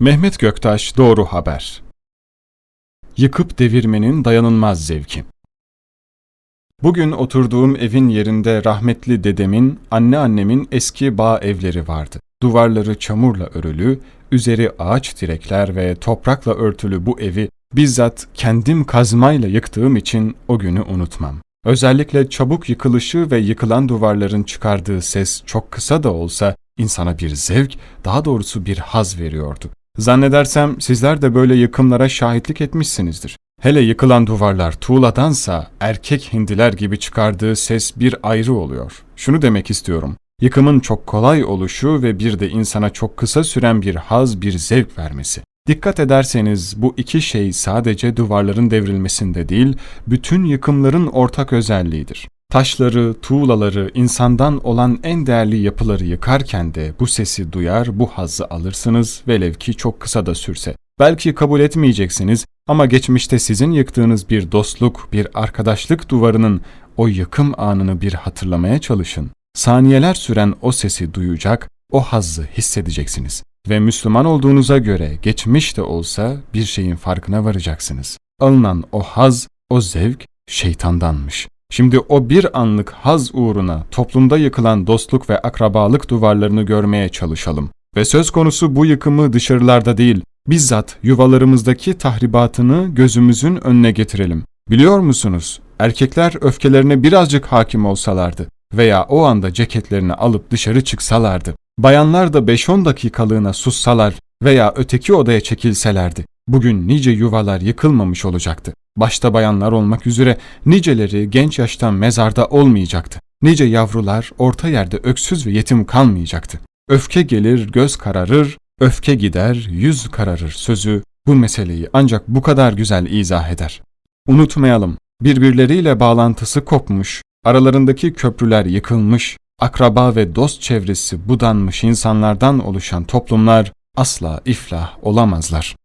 Mehmet Göktaş Doğru Haber Yıkıp devirmenin dayanılmaz zevki Bugün oturduğum evin yerinde rahmetli dedemin, anneannemin eski bağ evleri vardı. Duvarları çamurla örülü, üzeri ağaç direkler ve toprakla örtülü bu evi bizzat kendim kazmayla yıktığım için o günü unutmam. Özellikle çabuk yıkılışı ve yıkılan duvarların çıkardığı ses çok kısa da olsa insana bir zevk, daha doğrusu bir haz veriyordu. Zannedersem sizler de böyle yıkımlara şahitlik etmişsinizdir. Hele yıkılan duvarlar tuğladansa erkek hindiler gibi çıkardığı ses bir ayrı oluyor. Şunu demek istiyorum. Yıkımın çok kolay oluşu ve bir de insana çok kısa süren bir haz, bir zevk vermesi. Dikkat ederseniz bu iki şey sadece duvarların devrilmesinde değil, bütün yıkımların ortak özelliğidir. Taşları, tuğlaları, insandan olan en değerli yapıları yıkarken de bu sesi duyar, bu hazzı alırsınız velev ki çok kısa da sürse. Belki kabul etmeyeceksiniz ama geçmişte sizin yıktığınız bir dostluk, bir arkadaşlık duvarının o yıkım anını bir hatırlamaya çalışın. Saniyeler süren o sesi duyacak, o hazzı hissedeceksiniz. Ve Müslüman olduğunuza göre geçmiş de olsa bir şeyin farkına varacaksınız. Alınan o haz, o zevk şeytandanmış. Şimdi o bir anlık haz uğruna toplumda yıkılan dostluk ve akrabalık duvarlarını görmeye çalışalım. Ve söz konusu bu yıkımı dışarılarda değil, bizzat yuvalarımızdaki tahribatını gözümüzün önüne getirelim. Biliyor musunuz? Erkekler öfkelerine birazcık hakim olsalardı veya o anda ceketlerini alıp dışarı çıksalardı, bayanlar da 5-10 dakikalığına sussalar veya öteki odaya çekilselerdi, bugün nice yuvalar yıkılmamış olacaktı. Başta bayanlar olmak üzere niceleri genç yaştan mezarda olmayacaktı. Nice yavrular orta yerde öksüz ve yetim kalmayacaktı. Öfke gelir, göz kararır, öfke gider, yüz kararır sözü bu meseleyi ancak bu kadar güzel izah eder. Unutmayalım, birbirleriyle bağlantısı kopmuş, aralarındaki köprüler yıkılmış, akraba ve dost çevresi budanmış insanlardan oluşan toplumlar asla iflah olamazlar.